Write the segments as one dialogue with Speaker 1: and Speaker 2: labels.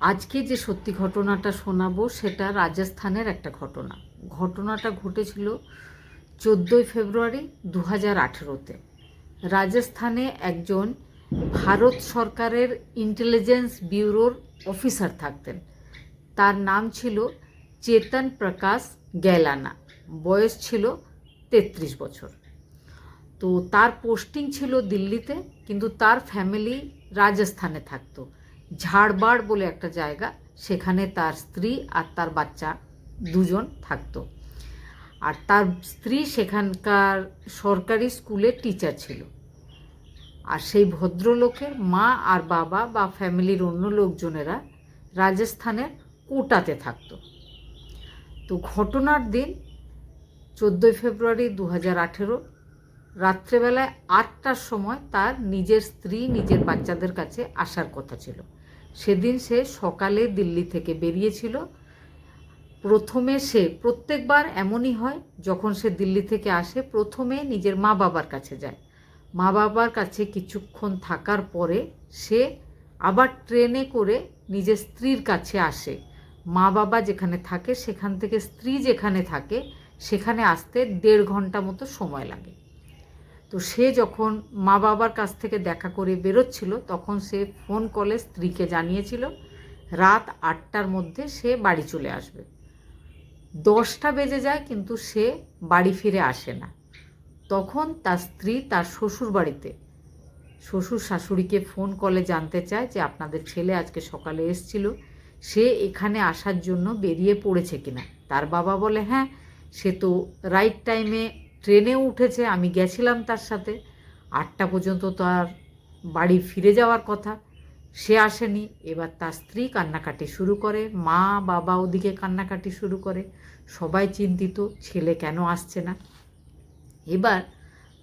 Speaker 1: আজকে যে সত্যি ঘটনাটা শোনাবো, সেটা রাজস্থানের একটা ঘটনা। ঘটনাটা ঘটেছিল চোদ্দোই ফেব্রুয়ারি দু হাজার আঠেরোতে। রাজস্থানে একজন ভারত সরকারের ইন্টেলিজেন্স ব্যুরোর অফিসার থাকতেন। তার নাম ছিল চেতন প্রকাশ গ্যালানা। বয়স ছিল তেত্রিশ বছর। তো তার পোস্টিং ছিল দিল্লিতে, কিন্তু তার ফ্যামিলি রাজস্থানে থাকতো। ঝাড়বাড় বলে একটা জায়গা, সেখানে তার স্ত্রী আর তার বাচ্চা দুজন থাকতো। আর তার স্ত্রী সেখানকার সরকারি স্কুলে টিচার ছিল। আর সেই ভদ্রলোকের মা আর বাবা বা ফ্যামিলির অন্য লোকজনেরা রাজস্থানের কোটাতে থাকতো। তো ঘটনার দিন চোদ্দোই ফেব্রুয়ারি দু হাজার আঠেরো রাত্রেবেলায় আটটার সময় তার নিজের স্ত্রী, নিজের বাচ্চাদের কাছে আসার কথা ছিল। সেদিন সে সকালে দিল্লি থেকে বেরিয়েছিল। প্রথমে সে প্রত্যেকবার এমনই হয়, যখন সে দিল্লি থেকে আসে, প্রথমে নিজের মা বাবার কাছে যায়। মা বাবার কাছে কিছুক্ষণ থাকার পরে সে আবার ট্রেনে করে নিজের স্ত্রীর কাছে আসে। মা বাবা যেখানে থাকে, সেখান থেকে স্ত্রী যেখানে থাকে, সেখানে আসতে দেড় ঘণ্টা মতো সময় লাগে। তো সে যখন মা বাবার কাছ থেকে দেখা করে বেরোচ্ছিল, তখন সে ফোন কলে স্ত্রীকে জানিয়েছিল, রাত আটটার মধ্যে সে বাড়ি চলে আসবে। দশটা বেজে যায়, কিন্তু সে বাড়ি ফিরে আসে না। তখন তার স্ত্রী তার শ্বশুর বাড়িতে, শ্বশুর শাশুড়িকে ফোন কলে জানতে চায় যে আপনাদের ছেলে আজকে সকালে এসছিল, সে এখানে আসার জন্য বেরিয়ে পড়েছে কিনা। তার বাবা বলে হ্যাঁ সে তো রাইট টাইমে ট্রেনেও উঠেছে, আমি গেছিলাম তার সাথে। আটটা পর্যন্ত তার বাড়ি ফিরে যাওয়ার কথা। সে আসেনি, এবার তার স্ত্রী কান্নাকাটি শুরু করে, মা, বাবা ওদিকে কান্নাকাটি শুরু করে। সবাই চিন্তিত, ছেলে কেন আসছে না? এবার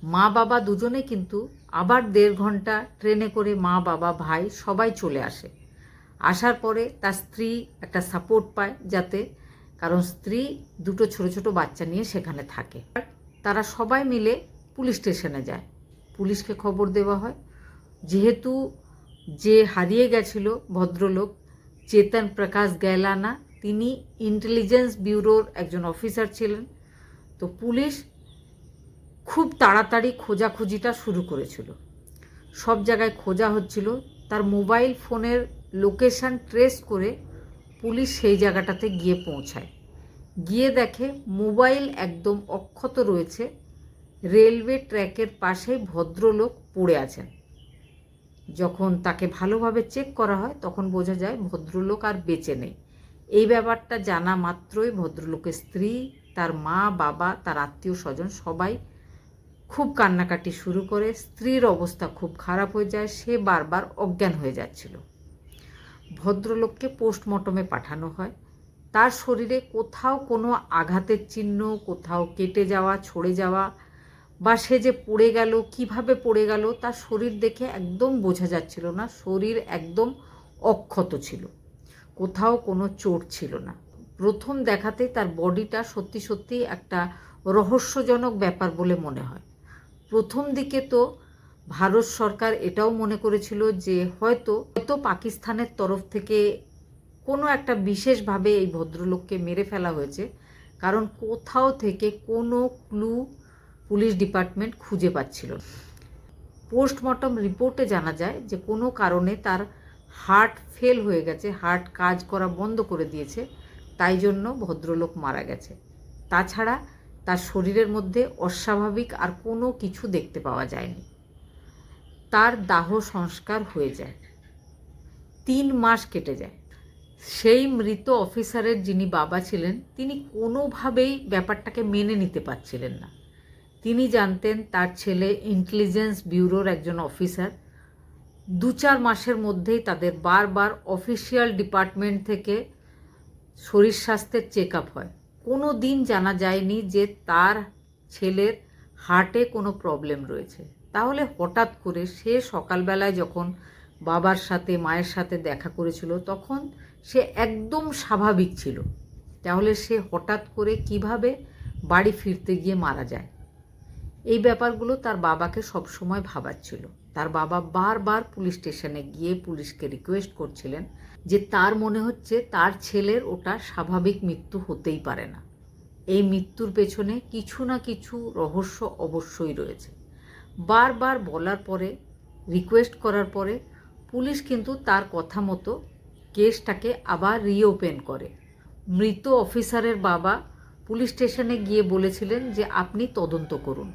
Speaker 1: মা, বাবা দুজনে কিন্তু আবার দেড় ঘণ্টা ট্রেনে করে মা, বাবা, ভাই সবাই চলে আসে। আসার পরে তার স্ত্রী একটা সাপোর্ট পায় যাতে, কারণ স্ত্রী দুটো ছোট ছোট বাচ্চা নিয়ে সেখানে থাকে। তারা সবাই মিলে পুলিশ স্টেশনে যায়। পুলিশকে খবর দেওয়া হয়। যেহেতু যে হারিয়ে গেছিল ভদ্রলোক, চেতন প্রকাশ গেলানা, তিনি ইন্টেলিজেন্স ব্যুরোর একজন অফিসার ছিলেন। তো পুলিশ খুব তাড়াতাড়ি খোঁজাখুঁজিটা শুরু করেছিল। সব জায়গায় খোঁজা হচ্ছিল। তার মোবাইল ফোনের লোকেশন ট্রেস করে পুলিশ সেই জায়গাটাতে গিয়ে পৌঁছায়। গিয়ে দেখে মোবাইল একদম অক্ষত রয়েছে। রেলওয়ে ট্র্যাকের পাশেই ভদ্রলোক পড়ে আছেন। যখন তাকে ভালোভাবে চেক করা হয়, তখন বোঝা যায় ভদ্রলোক আর বেঁচে নেই। এই ব্যাপারটা জানা মাত্রই ভদ্রলোকের স্ত্রী, তার মা, বাবা, তার আত্মীয় স্বজন সবাই খুব কান্নাকাটি শুরু করে। স্ত্রীর অবস্থা খুব খারাপ হয়ে যায়, সে বারবার অজ্ঞান হয়ে যাচ্ছিল। ভদ্রলোককে পোস্টমর্টমে পাঠানো হয়। তার শরীরে কোথাও কোনো আঘাতের চিহ্ন, কোথাও কেটে যাওয়া, ছড়ে যাওয়া বা সে যে পড়ে গেল, কীভাবে পড়ে গেল, তার শরীর দেখে একদম বোঝা যাচ্ছিল না। শরীর একদম অক্ষত ছিল। কোথাও কোনো চোট ছিল না। প্রথম দেখাতেই তার বডিটা সত্যি সত্যি একটা রহস্যজনক ব্যাপার বলে মনে হয়। প্রথম দিকে তো ভারত সরকার এটাও মনে করেছিল যে হয়তো হয়তো পাকিস্তানের তরফ থেকে কোনো একটা বিশেষভাবে এই ভদ্রলোককে মেরে ফেলা হয়েছে, কারণ কোথাও থেকে কোনো ক্লু পুলিশ ডিপার্টমেন্ট খুঁজে পাচ্ছিল পোস্টমর্টম রিপোর্টে জানা যায় যে কোনো কারণে তার হার্ট ফেল হয়ে গেছে, হার্ট কাজ করা বন্ধ করে দিয়েছে, তাই জন্য ভদ্রলোক মারা গেছে। তাছাড়া তার শরীরের মধ্যে অস্বাভাবিক আর কোনো কিছু দেখতে পাওয়া যায়নি। তার দাহ সংস্কার হয়ে যায়। তিন মাস কেটে যায়। সেই মৃত অফিসারের যিনি বাবা ছিলেন, তিনি কোনোভাবেই ব্যাপারটাকে মেনে নিতে পারছিলেন না। তিনি জানতেন তার ছেলে ইন্টেলিজেন্স ব্যুরোর একজন অফিসার। দু চার মাসের মধ্যেই তাদের বারবার অফিসিয়াল ডিপার্টমেন্ট থেকে শরীর স্বাস্থ্যের চেক আপ হয়। কোনো দিন জানা যায়নি যে তার ছেলের হার্টে কোনো প্রবলেম রয়েছে। তাহলে হঠাৎ করে সে সকালবেলায় যখন বাবার সাথে, মায়ের সাথে দেখা করেছিল, তখন সে একদম স্বাভাবিক ছিল। তাহলে সে হঠাৎ করে কীভাবে বাড়ি ফিরতে গিয়ে মারা যায়? এই ব্যাপারগুলো তার বাবাকে সবসময় ভাবাচ্ছিল। তার বাবা বারবার পুলিশ স্টেশনে গিয়ে পুলিশকে রিকোয়েস্ট করছিলেন যে তার মনে হচ্ছে তার ছেলের ওটা স্বাভাবিক মৃত্যু হতেই পারে না। এই মৃত্যুর পেছনে কিছু না কিছু রহস্য অবশ্যই রয়েছে। বারবার বলার পরে রিকোয়েস্ট করার পরে পুলিশ কিন্তু তার কথা মতো কেসটাকে আবার রিওপেন করে। মৃত অফিসারের বাবা পুলিশ স্টেশনে গিয়ে বলেছিলেন যে, আপনি তদন্ত করুন।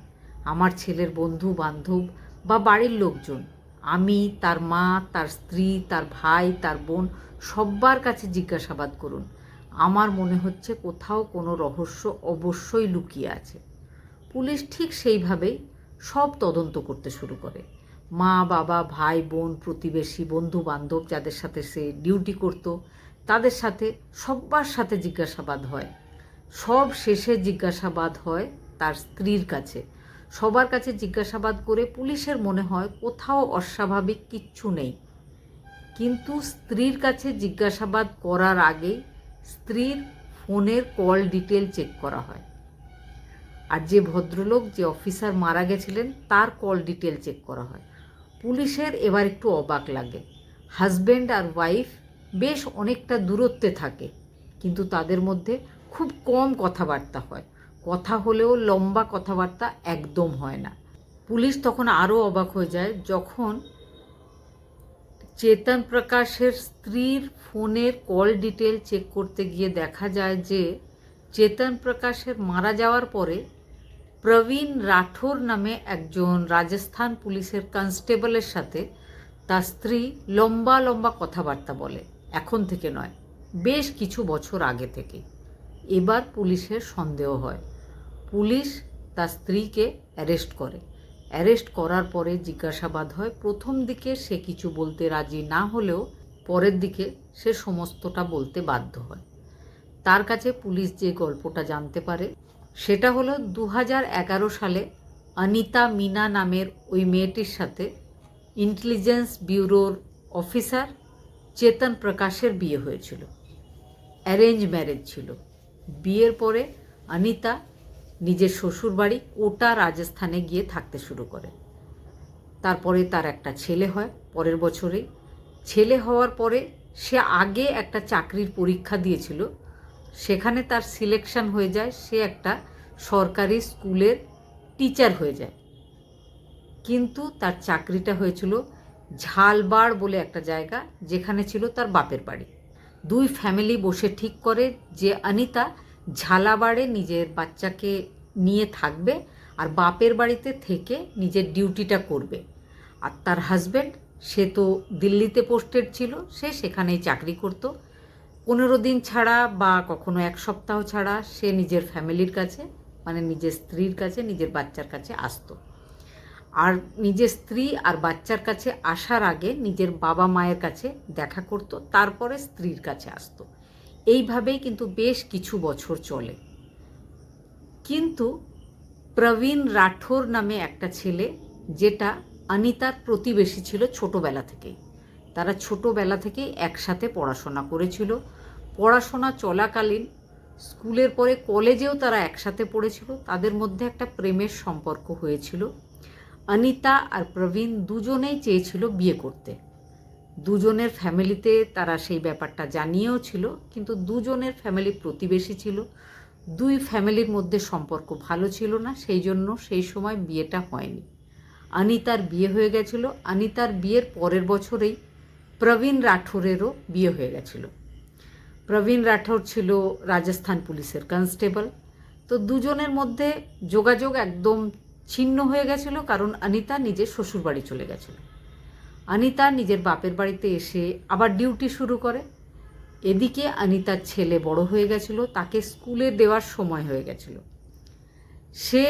Speaker 1: আমার ছেলের বন্ধু, বান্ধব বা বাড়ির লোকজন, আমি, তার মা, তার স্ত্রী, তার ভাই, তার বোন, সব্বার কাছে জিজ্ঞাসাবাদ করুন। আমার মনে হচ্ছে কোথাও কোনো রহস্য অবশ্যই লুকিয়ে আছে। পুলিশ ঠিক সেইভাবেই সব তদন্ত করতে শুরু করে। মা, বাবা, ভাই, বোন, প্রতিবেশী বন্ধু বান্ধব যাদের সাথে সে ডিউটি করত, তাদের সাথে সব্বার সাথে জিজ্ঞাসাবাদ হয়। সব শেষে জিজ্ঞাসাবাদ হয় তার স্ত্রীর কাছে। সবার কাছে জিজ্ঞাসাবাদ করে পুলিশের মনে হয় কোথাও অস্বাভাবিক কিচ্ছু নেই। কিন্তু স্ত্রীর কাছে জিজ্ঞাসাবাদ করার আগেই স্ত্রীর ফোনের কল ডিটেল চেক করা হয়। আর যে ভদ্রলোক, যে অফিসার মারা গেছিলেন, তার কল ডিটেল চেক করা হয়। পুলিশের এবার একটু অবাক লাগে। হাজব্যান্ড আর ওয়াইফ বেশ অনেকটা দূরত্বে থাকে, কিন্তু তাদের মধ্যে খুব কম কথাবার্তা হয়। কথা হলেও লম্বা কথাবার্তা একদম হয় না। পুলিশ তখন আরও অবাক হয়ে যায় যখন চেতন প্রকাশের স্ত্রীর ফোনের কল ডিটেল চেক করতে গিয়ে দেখা যায় যে, চেতন প্রকাশের মারা যাওয়ার পরে প্রবীণ রাঠোর নামে একজন রাজস্থান পুলিশের কনস্টেবলের সাথে তার স্ত্রী লম্বা লম্বা কথাবার্তা বলে, এখন থেকে নয়, বেশ কিছু বছর আগে থেকে। এবার পুলিশের সন্দেহ হয়। পুলিশ তার স্ত্রীকে অ্যারেস্ট করে। অ্যারেস্ট করার পরে জিজ্ঞাসাবাদ হয়, প্রথম দিকে সে কিছু বলতে রাজি না হলেও পরের দিকে সে সমস্তটা বলতে বাধ্য হয়। তার কাছে পুলিশ যে গল্পটা জানতে পারে সেটা হলো দু সালে অনিতা মিনা নামের ওই মেয়েটির সাথে ইন্টেলিজেন্স ব্যুরোর অফিসার চেতন প্রকাশের বিয়ে হয়েছিল। অ্যারেঞ্জ ম্যারেজ ছিল। বিয়ের পরে অনিতা নিজের শ্বশুরবাড়ি কোটা রাজস্থানে গিয়ে থাকতে শুরু করে। তারপরে তার একটা ছেলে হয়। পরের বছরেই ছেলে হওয়ার পরে সে আগে একটা চাকরির পরীক্ষা দিয়েছিল সেখানে তার সিলেকশন হয়ে যায়। সে একটা সরকারি স্কুলের টিচার হয়ে যায়। কিন্তু তার চাকরিটা হয়েছিল ঝালবাড় বলে একটা জায়গা, যেখানে ছিল তার বাপের বাড়ি। দুই ফ্যামিলি বসে ঠিক করে যে অনিতা ঝালাবাড়ে নিজের বাচ্চাকে নিয়ে থাকবে আর বাপের বাড়িতে থেকে নিজের ডিউটিটা করবে। আর তার হাজব্যান্ড সে তো দিল্লিতে পোস্টেড ছিল, সে সেখানেই চাকরি করতো। পনেরো দিন ছাড়া বা কখনো এক সপ্তাহ ছাড়া সে নিজের ফ্যামিলির কাছে মানে নিজের স্ত্রীর কাছে, নিজের বাচ্চার কাছে আসতো। আর নিজের স্ত্রী আর বাচ্চার কাছে আসার আগে নিজের বাবা মায়ের কাছে দেখা করতো, তারপরে স্ত্রীর কাছে আসতো। এইভাবেই কিন্তু বেশ কিছু বছর চলে। কিন্তু প্রবীণ রাঠোর নামে একটা ছেলে, যেটা অনিতার প্রতিবেশী ছিল ছোটবেলা থেকেই। তারা ছোটোবেলা থেকেই একসাথে পড়াশোনা করেছিল। পড়াশোনা চলাকালীন স্কুলের পরে কলেজেও তারা একসাথে পড়েছিল। তাদের মধ্যে একটা প্রেমের সম্পর্ক হয়েছিল। অনিতা আর প্রবীণ দুজনেই চেয়েছিল বিয়ে করতে। দুজনের ফ্যামিলিতে তারা সেই ব্যাপারটা জানিয়েও ছিল, কিন্তু দুজনের ফ্যামিলি প্রতিবেশী ছিল। দুই ফ্যামিলির মধ্যে সম্পর্ক ভালো ছিল না, সেই জন্য সেই সময় বিয়েটা হয়নি। অনিতার বিয়ে হয়ে গেছিল। অনিতার বিয়ের পরের বছরেই প্রবীণ রাঠোরেরও বিয়ে হয়ে গেছিল। প্রবীণ রাঠোর ছিল রাজস্থান পুলিশের কনস্টেবল। তো দুজনের মধ্যে যোগাযোগ একদম ছিন্ন হয়ে গেছিল কারণ অনিতা নিজের শ্বশুরবাড়ি চলে গেছিল। অনিতা নিজের বাপের বাড়িতে এসে আবার ডিউটি শুরু করে। এদিকে অনিতার ছেলে বড় হয়ে গেছিল, তাকে স্কুলে দেওয়ার সময় হয়ে গেছিল। সে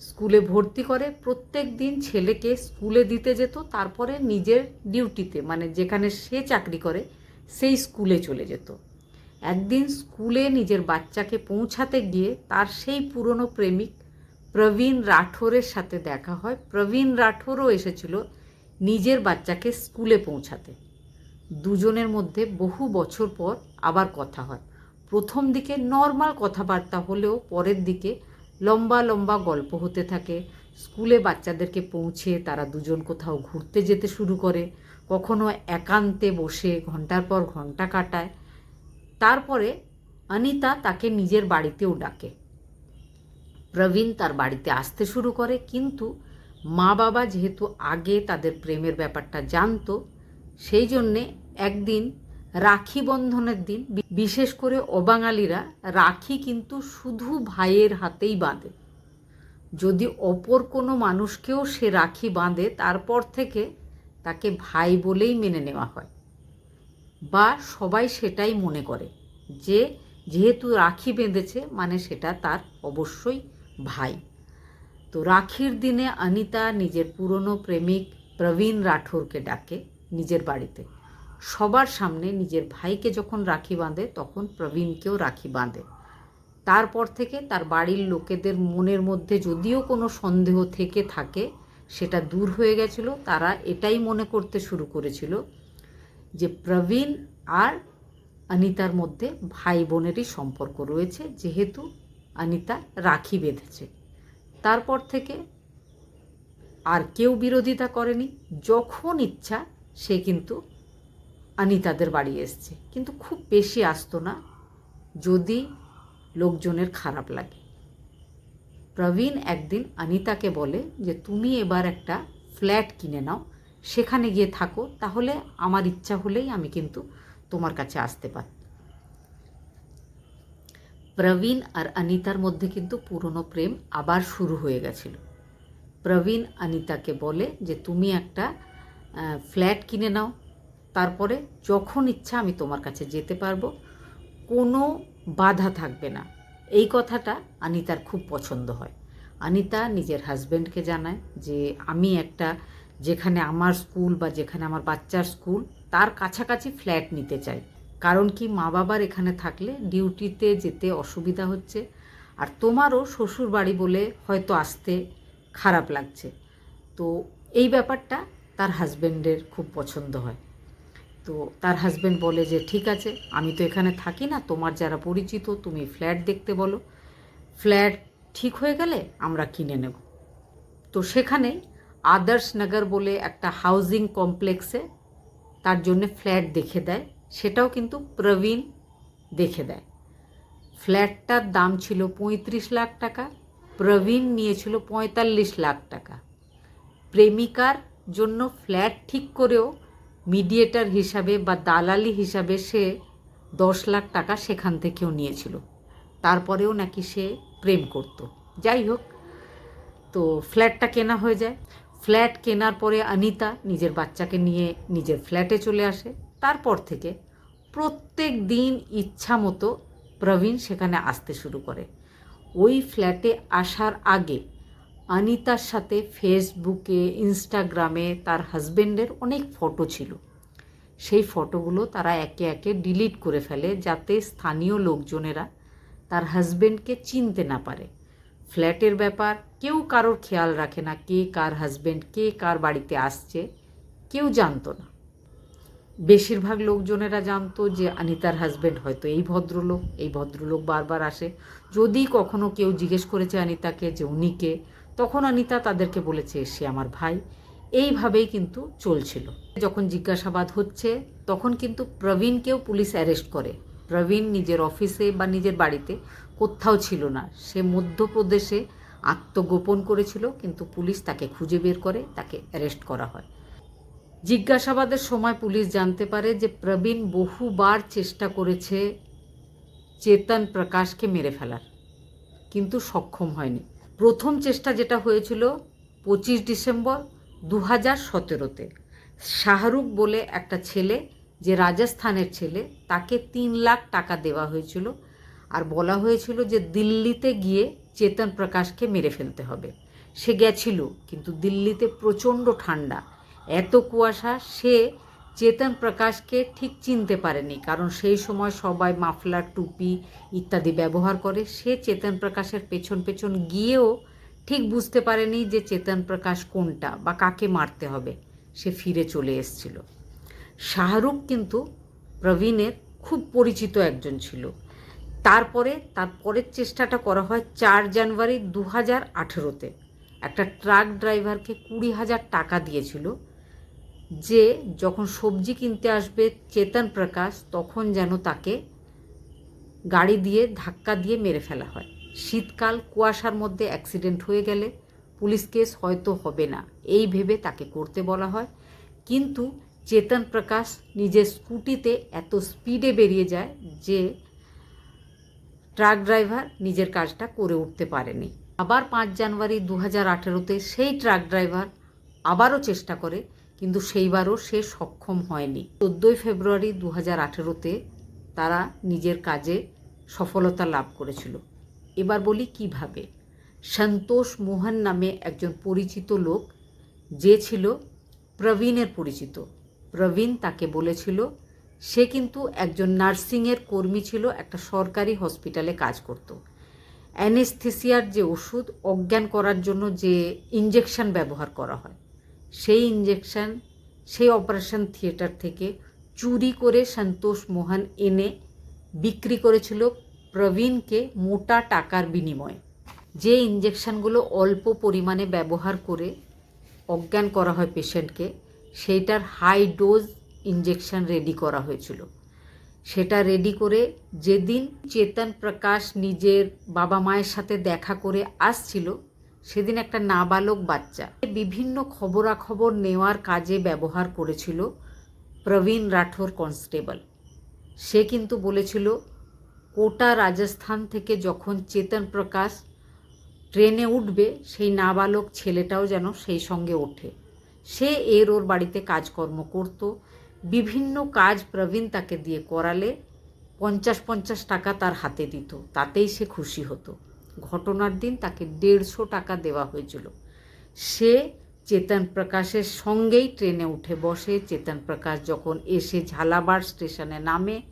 Speaker 1: স্কুলে ভর্তি করে প্রত্যেক দিন ছেলেকে স্কুলে দিতে যেত, তারপরে নিজের ডিউটিতে মানে যেখানে সে চাকরি করে, সেই স্কুলে চলে যেত। একদিন স্কুলে নিজের বাচ্চাকে পৌঁছাতে গিয়ে তার সেই পুরনো প্রেমিক প্রবীণ রাঠোরের সাথে দেখা হয়। প্রবীণ রাঠোরও এসেছিল নিজের বাচ্চাকে স্কুলে পৌঁছাতে। দুজনের মধ্যে বহু বছর পর আবার কথা হয়। প্রথম দিকে নর্মাল কথাবার্তা হলেও পরের দিকে লম্বা লম্বা গল্প হতে থাকে। স্কুলে বাচ্চাদেরকে পৌঁছে তারা দুজন কোথাও ঘুরতে যেতে শুরু করে। কখনো একান্তে বসে ঘণ্টার পর ঘণ্টা কাটায়। তারপরে অনিতা তাকে নিজের বাড়িতেও ডাকে। প্রবীণ তার বাড়িতে আসতে শুরু করে, কিন্তু মা বাবা যেহেতু আগে তাদের প্রেমের ব্যাপারটা জানতো, সেই জন্যে একদিন রাখি বন্ধনের দিন। বিশেষ করে অবাঙালিরা রাখি কিন্তু শুধু ভাইয়ের হাতেই বাঁধে। যদি অপর কোনো মানুষকেও সে রাখি বাঁধে, তারপর থেকে তাকে ভাই বলেই মেনে নেওয়া হয়। বা সবাই সেটাই মনে করে যে, যেহেতু রাখি বেঁধেছে মানে সেটা তার অবশ্যই ভাই। তো রাখির দিনে অনিতা নিজের পুরনো প্রেমিক প্রবীণ রাঠোরকে ডাকে নিজের বাড়িতে। সবার সামনে নিজের ভাইকে যখন রাখি বাঁধে, তখন প্রবীণকেও রাখি বাঁধে। তারপর থেকে তার বাড়ির লোকেদের মনের মধ্যে যদিও কোনো সন্দেহ থেকে থাকে, সেটা দূর হয়ে গেছিল। তারা এটাই মনে করতে শুরু করেছিল যে প্রবীণ আর অনিতার মধ্যে ভাই বোনেরই সম্পর্ক রয়েছে, যেহেতু অনিতা রাখি বেঁধেছে। তারপর থেকে আর কেউ বিরোধিতা করেনি। যখন ইচ্ছা, সে কিন্তু অনিতাদের বাড়ি এসছে। কিন্তু খুব বেশি আসতো না যদি লোকজনের খারাপ লাগে। প্রবীণ একদিন আনিতাকে বলে যে, তুমি এবার একটা ফ্ল্যাট কিনে নাও, সেখানে গিয়ে থাকো, তাহলে আমার ইচ্ছা হলেই আমি কিন্তু তোমার কাছে আসতে পারি প্রবীণ আর অনিতার মধ্যে কিন্তু পুরনো প্রেম আবার শুরু হয়ে গেছিল। প্রবীণ অনিতাকে বলে যে, তুমি একটা ফ্ল্যাট কিনে নাও তারপরে যখন ইচ্ছা আমি তোমার কাছে যেতে পারব, কোনো বাধা থাকবে না। এই কথাটা আনিতার খুব পছন্দ হয়। আনিতা নিজের হাজব্যান্ডকে জানায় যে, আমি একটা, যেখানে আমার স্কুল বা যেখানে আমার বাচ্চার স্কুল তার কাছাকাছি ফ্ল্যাট নিতে চাই। কারণ কি মা বাবার এখানে থাকলে ডিউটিতে যেতে অসুবিধা হচ্ছে। আর তোমারও শ্বশুর বাড়ি বলে হয়তো আসতে খারাপ লাগছে। তো এই ব্যাপারটা তার হাজব্যান্ডের খুব পছন্দ হয়। তো তার হাজব্যান্ড বলে যে, ঠিক আছে, আমি তো এখানে থাকি না, তোমার যারা পরিচিত, তুমি ফ্ল্যাট দেখতে বলো। ফ্ল্যাট ঠিক হয়ে গেলে আমরা কিনে নেব। তো সেখানে আদর্শ নগর বলে একটা হাউজিং কমপ্লেক্সে তার জন্য ফ্ল্যাট দেখে দেয়। সেটাও কিন্তু প্রবীণ দেখে দেয়। ফ্ল্যাটটার দাম ছিল পঁয়ত্রিশ লাখ টাকা, প্রবীণ নিয়েছিল পঁয়তাল্লিশ লাখ টাকা। প্রেমিকার জন্য ফ্ল্যাট ঠিক করেও মিডিয়েটার হিসাবে বা দালালি হিসাবে সে দশ লাখ টাকা সেখান থেকেও নিয়েছিল। তারপরেও নাকি সে প্রেম করত। যাই হোক, তো ফ্ল্যাটটা কেনা হয়ে যায়। ফ্ল্যাট কেনার পরে অনিতা নিজের বাচ্চাকে নিয়ে নিজের ফ্ল্যাটে চলে আসে। তারপর থেকে প্রত্যেক দিন ইচ্ছা মতো প্রবীণ সেখানে আসতে শুরু করে। ওই ফ্ল্যাটে আসার আগে অনিতার সাথে ফেসবুকে, ইনস্টাগ্রামে তার হাজবেন্ডের অনেক ফটো ছিল। সেই ফটোগুলো তারা একে একে ডিলিট করে ফেলে যাতে স্থানীয় লোকজনেরা তার হাজবেন্ডকে চিনতে না পারে। ফ্ল্যাটের ব্যাপার, কেউ কারোর খেয়াল রাখে না কে কার হাজবেন্ড কে কার বাড়িতে আসছে, কেউ জানতো না। বেশিরভাগ লোকজনেরা জানতো যে আনিতার হাজবেন্ড হয়তো এই ভদ্রলোক এই ভদ্রলোক বারবার আসে। যদি কখনো কেউ জিজ্ঞেস করেছে অনিতাকে যে উনি কে তখন অনিতা তাদেরকে বলেছে, সে আমার ভাই। এইভাবেই কিন্তু চলছিল। যখন জিজ্ঞাসাবাদ হচ্ছে, তখন কিন্তু প্রবীণকেও পুলিশ অ্যারেস্ট করে। প্রবীণ নিজের অফিসে বা নিজের বাড়িতে কোথাও ছিল না। সে মধ্যপ্রদেশে আত্মগোপন করেছিল, কিন্তু পুলিশ তাকে খুঁজে বের করে, তাকে অ্যারেস্ট করা হয়। জিজ্ঞাসাবাদের সময় পুলিশ জানতে পারে যে, প্রবীণ বহুবার চেষ্টা করেছে চেতন প্রকাশকে মেরে ফেলার, কিন্তু সক্ষম হয়নি। প্রথম চেষ্টা যেটা হয়েছিল পঁচিশ ডিসেম্বর দু হাজার সতেরোতে। শাহরুখ বলে একটা ছেলে, যে রাজস্থানের ছেলে, তাকে তিন লাখ টাকা দেওয়া হয়েছিল আর বলা হয়েছিল যে দিল্লিতে গিয়ে চেতন প্রকাশকে মেরে ফেলতে হবে। সে গেছিল, কিন্তু দিল্লিতে প্রচণ্ড ঠান্ডা। এত কুয়াশা, সে চেতন প্রকাশকে ঠিক চিনতে পারেনি, কারণ সেই সময় সবাই মাফলার, টুপি ইত্যাদি ব্যবহার করে। সে চেতন প্রকাশের পেছন পেছন গিয়েও ঠিক বুঝতে পারেনি যে চেতন প্রকাশ কোনটা বা কাকে মারতে হবে। সে ফিরে চলে এসেছিল। শাহরুখ কিন্তু প্রবীণের খুব পরিচিত একজন ছিল। তারপরে, তার পরের চেষ্টাটা করা হয় চার জানুয়ারি দু হাজার আঠেরোতে। একটা ট্রাক ড্রাইভারকে কুড়ি হাজার টাকা দিয়েছিল। যে যখন সবজি কিনতে আসবে চেতন প্রকাশ, তখন যেন তাকে গাড়ি দিয়ে ধাক্কা দিয়ে মেরে ফেলা হয়। শীতকাল কুয়াশার মধ্যে অ্যাক্সিডেন্ট হয়ে গেলে পুলিশ কেস হয়তো হবে না, এই ভেবে তাকে করতে বলা হয়। কিন্তু চেতন প্রকাশ নিজের স্কুটিতে এত স্পিডে বেরিয়ে যায় যে ট্রাক ড্রাইভার নিজের কাজটা করে উঠতে পারেনি। আবার পাঁচ জানুয়ারি দু হাজার আঠেরোতে সেই ট্রাক ড্রাইভার আবারও চেষ্টা করে কিন্তু সেইবারও সে সক্ষম হয়নি। চোদ্দোই ফেব্রুয়ারি দু হাজার আঠেরোতে তারা নিজের কাজে সফলতা লাভ করেছিল। এবার বলি কীভাবে? সন্তোষ মোহন নামে একজন পরিচিত লোক, যে ছিল প্রবীণের পরিচিত। প্রবীণ তাকে বলেছিল, সে কিন্তু একজন নার্সিংয়ের কর্মী ছিল, একটা সরকারি হসপিটালে কাজ করত। অ্যানেস্থেসিয়ার যে ওষুধ, অজ্ঞান করার জন্য যে ইঞ্জেকশন ব্যবহার করা হয়। সেই ইঞ্জেকশন সেই অপারেশন থিয়েটার থেকে চুরি করে সন্তোষ মোহন এনে বিক্রি করেছিল প্রবীণকে মোটা টাকার বিনিময়ে। যে ইঞ্জেকশনগুলো অল্প পরিমাণে ব্যবহার করে অজ্ঞান করা হয় পেশেন্টকে সেইটার হাই ডোজ ইঞ্জেকশন রেডি করা হয়েছিল। সেটা রেডি করে যেদিন চেতন প্রকাশ নিজের বাবা মায়ের সাথে দেখা করে আসছিল সেদিন একটা নাবালক বাচ্চা বিভিন্ন খবরাখবর নেওয়ার কাজে ব্যবহার করেছিল প্রবীণ রাঠোর কনস্টেবল। সে কিন্তু বলেছিল, কোটা রাজস্থান থেকে যখন চেতন প্রকাশ ট্রেনে উঠবে, সেই নাবালক ছেলেটাও যেন সেই সঙ্গে ওঠে। সে এর ওর বাড়িতে কাজকর্ম করত। বিভিন্ন কাজ প্রবীণ তাকে দিয়ে করালে পঞ্চাশ পঞ্চাশ টাকা তার হাতে দিত। তাতেই সে খুশি হতো। ঘটনার দিন তাকে দেড়শো টাকা দেওয়া হয়েছিল। সে চেতন প্রকাশের সঙ্গেই ট্রেনে উঠে বসে। চেতন প্রকাশ যখন এসে ঝালাবার স্টেশনে নামে,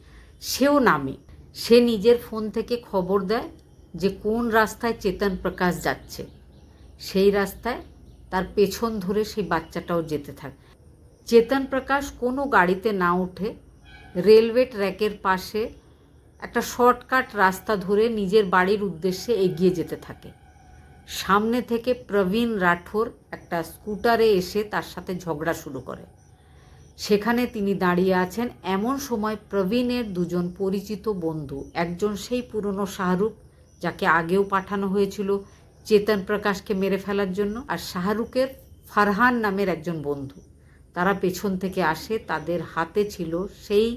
Speaker 1: সেও নামে। সে নিজের ফোন থেকে খবর দেয় যে কোন রাস্তায় চেতন প্রকাশ যাচ্ছে। সেই রাস্তায় তার পেছন ধরে সেই বাচ্চাটাও যেতে থাকে। চেতন প্রকাশ কোনো গাড়িতে না উঠে রেলওয়ে ট্র্যাকের পাশে একটা শর্টকাট রাস্তা ধরে নিজের বাড়ির উদ্দেশ্যে এগিয়ে যেতে থাকে। সামনে থেকে প্রবীণ রাঠোর একটা স্কুটারে এসে তার সাথে ঝগড়া শুরু করে। সেখানে তিনি দাঁড়িয়ে আছেন এমন সময় প্রবীণের দুজন পরিচিত বন্ধু, একজন সেই পুরনো শাহরুখ যাকে আগেও পাঠানো হয়েছিল চেতন প্রকাশকে মেরে ফেলার জন্য, আর শাহরুখের ফারহান নামের একজন বন্ধু। তারা পেছন থেকে আসে, তাদের হাতে ছিল সেই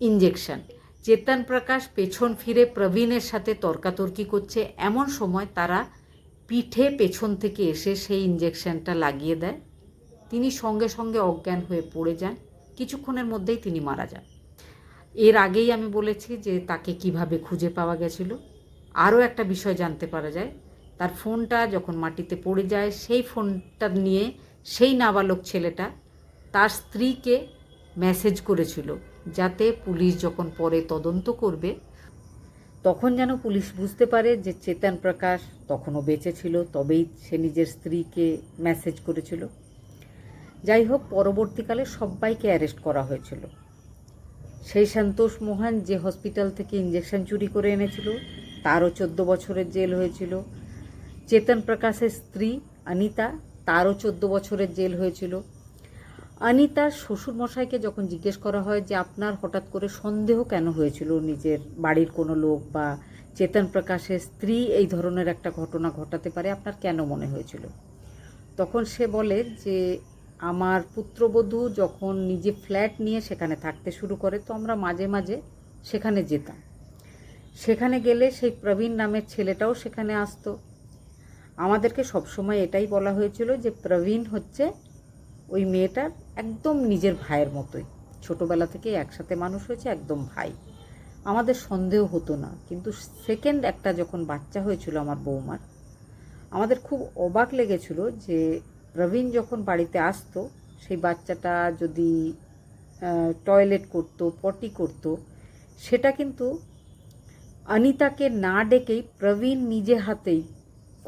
Speaker 1: ইঞ্জেকশন চেতন প্রকাশ পেছন ফিরে প্রবীণের সাথে তর্কাতর্কি করছে। এমন সময় তারা পিঠে পেছন থেকে এসে সেই ইঞ্জেকশনটা লাগিয়ে দেয়। তিনি সঙ্গে সঙ্গে অজ্ঞান হয়ে পড়ে যান। কিছুক্ষণের মধ্যেই তিনি মারা যান। এর আগেই আমি বলেছি যে তাকে কীভাবে খুঁজে পাওয়া গেছিল। আরও একটা বিষয় জানতে পারা যায়। তার ফোনটা যখন মাটিতে পড়ে যায়, সেই ফোনটা নিয়ে সেই নাবালক ছেলেটা তার স্ত্রীকে মেসেজ করেছিল। যাতে পুলিশ যখন পরে তদন্ত করবে, তখন যেন পুলিশ বুঝতে পারে যে চেতন প্রকাশ তখনও বেঁচে ছিল, তবেই সে নিজের স্ত্রীকে মেসেজ করেছিল। যাই হোক, পরবর্তীকালে সবাইকে অ্যারেস্ট করা হয়েছিল। সেই সন্তোষ মোহন যে হসপিটাল থেকে ইঞ্জেকশন চুরি করে এনেছিল, তারও চোদ্দ বছরের জেল হয়েছিল। চেতন প্রকাশের স্ত্রী অনিতা, তারও চোদ্দ বছরের জেল হয়েছিল। অনিতার শ্বশুরমশাইকে যখন জিজ্ঞেস করা হয় যে আপনার হঠাৎ করে সন্দেহ কেন হয়েছিল নিজের বাড়ির কোনো লোক বা চেতন প্রকাশের স্ত্রী এই ধরনের একটা ঘটনা ঘটাতে পারে, আপনার কেন মনে হয়েছিল? তখন সে বলে যে, আমার পুত্রবধূ যখন নিজে ফ্ল্যাট নিয়ে সেখানে থাকতে শুরু করে, তো আমরা মাঝে মাঝে সেখানে যেতাম। সেখানে গেলে সেই প্রবীণ নামের ছেলেটাও সেখানে আসতো। আমাদেরকে সবসময় এটাই বলা হয়েছিল যে, প্রবীণ হচ্ছে ওই মেয়েটার একদম নিজের ভাইয়ের মতোই। ছোটোবেলা থেকে একসাথে মানুষ হয়েছে, একদম ভাই। আমাদের সন্দেহ হতো না, কিন্তু সেকেন্ড একটা যখন বাচ্চা হয়েছিল আমার বৌমার, আমাদের খুব অবাক লেগেছিল যে প্রবীণ যখন বাড়িতে আসতো, সেই বাচ্চাটা যদি টয়লেট করতো পটি করতো, সেটা কিন্তু অনিতাকে না ডেকেই প্রবীণ নিজে হাতেই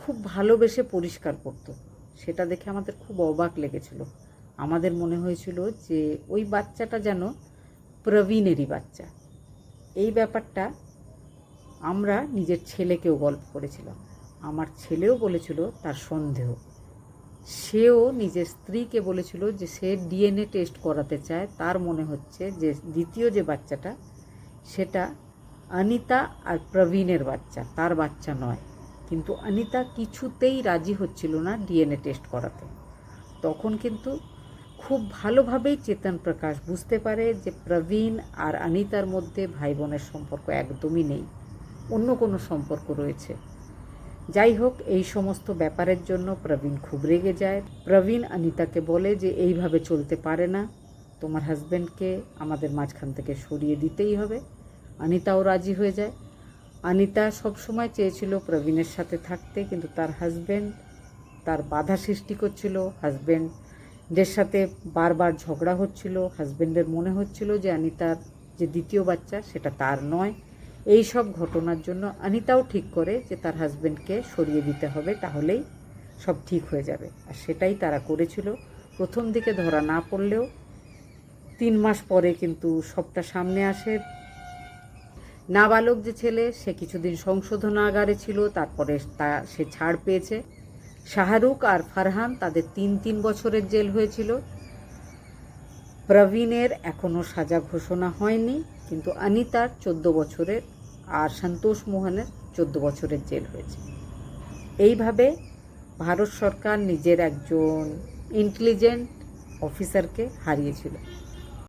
Speaker 1: খুব ভালোবেসে পরিষ্কার করতো। সেটা দেখে আমাদের খুব অবাক লেগেছিল। আমাদের মনে হয়েছিল যে ওই বাচ্চাটা যেন প্রবীণেরই বাচ্চা। এই ব্যাপারটা আমরা নিজের ছেলেকেও গল্প করেছিলাম। আমার ছেলেও বলেছিল তার সন্দেহ। সেও নিজের স্ত্রীকে বলেছিল যে সে ডিএনএ টেস্ট করাতে চায়। তার মনে হচ্ছে যে দ্বিতীয় যে বাচ্চাটা, সেটা অনিতা আর প্রবীণের বাচ্চা, তার বাচ্চা নয়। কিন্তু অনিতা কিছুতেই রাজি হচ্ছিল না ডিএনএ টেস্ট করাতে। তখন কিন্তু খুব ভালোভাবেই চেতন প্রকাশ। বুঝতে পারে যে প্রবীণ আর অনিতার মধ্যে ভাই বোনের সম্পর্ক একদমই নেই, অন্য কোনো সম্পর্ক রয়েছে। যাই হোক, এই সমস্ত ব্যাপারের জন্য প্রবীণ খুব রেগে যায়। প্রবীণ অনিতাকে বলে যে, এইভাবে চলতে পারে না। তোমার হাজব্যান্ডকে আমাদের মাঝখান থেকে সরিয়ে দিতেই হবে। অনিতাও রাজি হয়ে যায়। অনিতা সবসময় চেয়েছিল প্রবীণের সাথে থাকতে, কিন্তু তার হাজব্যান্ড তার বাধা সৃষ্টি করছিল। হাজব্যান্ডের সাথে বারবার ঝগড়া হচ্ছিল হাজব্যান্ডের মনে হচ্ছিল যে অনিতার যে দ্বিতীয় বাচ্চা সেটা তার নয়। এই সব ঘটনার জন্য অনিতাও ঠিক করে যে তার হাজব্যান্ডকে সরিয়ে দিতে হবে, তাহলেই সব ঠিক হয়ে যাবে। আর সেটাই তারা করেছিল। প্রথম দিকে ধরা না পড়লেও তিন মাস পরে কিন্তু সবটা সামনে আসে। নাবালক যে ছেলে, সে কিছুদিন সংশোধনাগারে ছিল, তারপরে তা, সে ছাড় পেয়েছে। শাহরুখ আর ফারহান তাদের তিন তিন বছরের জেল হয়েছিল। প্রবীণের এখনও সাজা ঘোষণা হয়নি, কিন্তু অনিতার চোদ্দ বছরের আর সন্তোষ মোহনের চোদ্দ বছরের জেল হয়েছে। এইভাবে ভারত সরকার নিজের একজন ইন্টেলিজেন্ট অফিসারকে হারিয়েছিল।